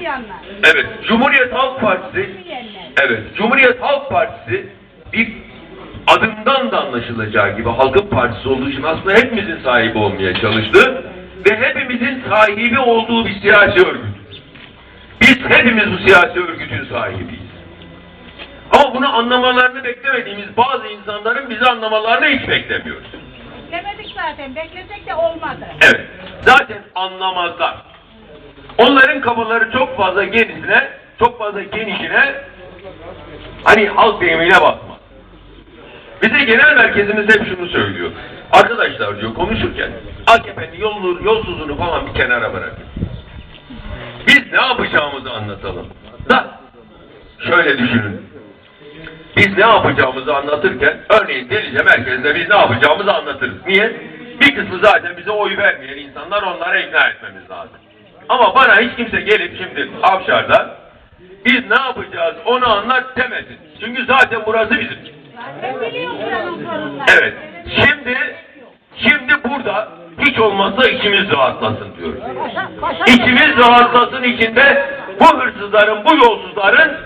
Olmayanlar. Evet, Cumhuriyet Halk Partisi. Evet, Cumhuriyet Halk Partisi bir adından da anlaşılacağı gibi halkın partisi olduğu için aslında hepimizin sahibi olmaya çalıştı ve hepimizin sahibi olduğu bir siyasi örgüt. Biz hepimiz bu siyasi örgütün sahibiyiz. Ama bunu anlamalarını beklemediğimiz bazı insanların bizi anlamalarını hiç beklemiyoruz. Demedik zaten. Beklesek de olmadı. Evet, zaten anlamazlar. Onların kafaları çok fazla genişine, çok fazla genişine hani halk deyimiyle bakmaz. Bize genel merkezimiz hep şunu söylüyor. Arkadaşlar diyor konuşurken AKP'nin yollu, yolsuzluğunu falan bir kenara bırakın. Biz ne yapacağımızı anlatalım. Da şöyle düşünün. Biz ne yapacağımızı anlatırken örneğin Delice merkezinde biz ne yapacağımızı anlatırız. Niye? Bir kısmı zaten bize oy vermeyen insanlar onlara ikna etmemiz lazım. Ama bana hiç kimse gelip şimdi Avşar'da biz ne yapacağız onu anlat demesin. Çünkü zaten burası bizim. Evet. Şimdi şimdi burada hiç olmazsa içimiz rahatlasın diyoruz. İçimiz rahatlasın içinde bu hırsızların, bu yolsuzların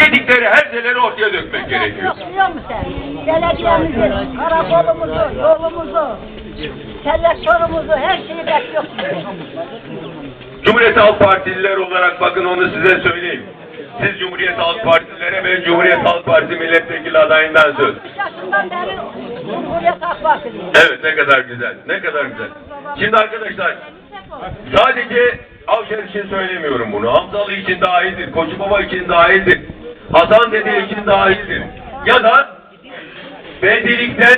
yedikleri herzeleri ortaya dökmek gerekiyor. Biliyor musun sen? Belediyemizi, karakolumuzu, yolumuzu, selektörümüzü, her şeyi bekliyorsun. Cumhuriyet Halk Partililer olarak bakın onu size söyleyeyim. Siz Cumhuriyet Halk Partililere ben Cumhuriyet Halk Partisi milletvekili adayından söz. 60 yaşından beri Cumhuriyet Halk Partiliyim. Evet ne kadar güzel, ne kadar güzel. Şimdi arkadaşlar sadece Avşar için söylemiyorum bunu. Hamzalı için dahildir, Koçu Baba için dahildir, Hasan Dede için dahildir. Ya da belediyelikten,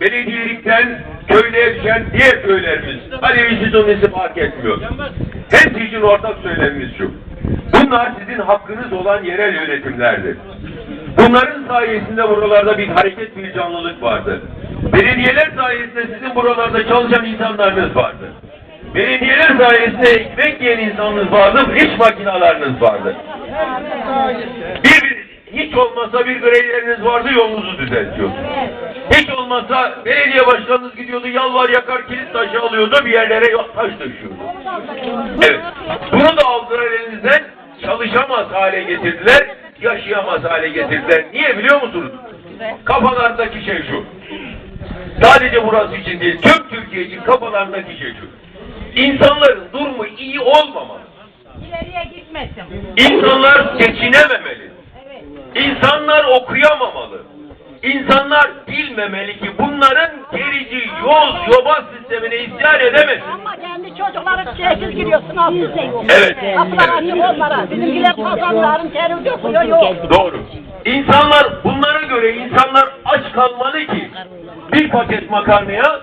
belediyelikten köylüye düşen diğer köylerimiz. Alevi Sütunisi fark etmiyor. Hepsi için ortak söylemimiz şu. Bunlar sizin hakkınız olan yerel yönetimlerdir. Bunların sayesinde buralarda bir hareket, bir canlılık vardı. Belediyeler sayesinde sizin buralarda çalışan insanlarınız vardı. Belediyeler sayesinde ekmek yiyen insanınız vardı, iş makinalarınız vardı. Bir, hiç olmasa bir greyleriniz vardı, yolunuzu düzeltiyordunuz. Hiç olmazsa belediye başkanınız gidiyordu, yalvar yakar kilit taşı alıyordu, bir yerlere taş taşıyordu. Evet. Bunu da aldılar elinizden, çalışamaz hale getirdiler, yaşayamaz hale getirdiler. Niye biliyor musunuz? Kafalardaki şey şu. Sadece burası için değil, tüm Türkiye için kafalarındaki şey şu. İnsanların durumu iyi olmamalı. İleriye gitmesin. İnsanlar geçinememeli. Evet. İnsanlar okuyamamalı. İnsanlar bilmemeli yoz, yobaz sistemine isyan edemesin. Ama kendi çocukları şeysiz giriyor, sınavsız değil. Evet. Kapılar açık onlara. Bizimkiler kazanların teri döküyor, yok. Doğru. İnsanlar bunlara göre insanlar aç kalmalı ki bir paket makarnaya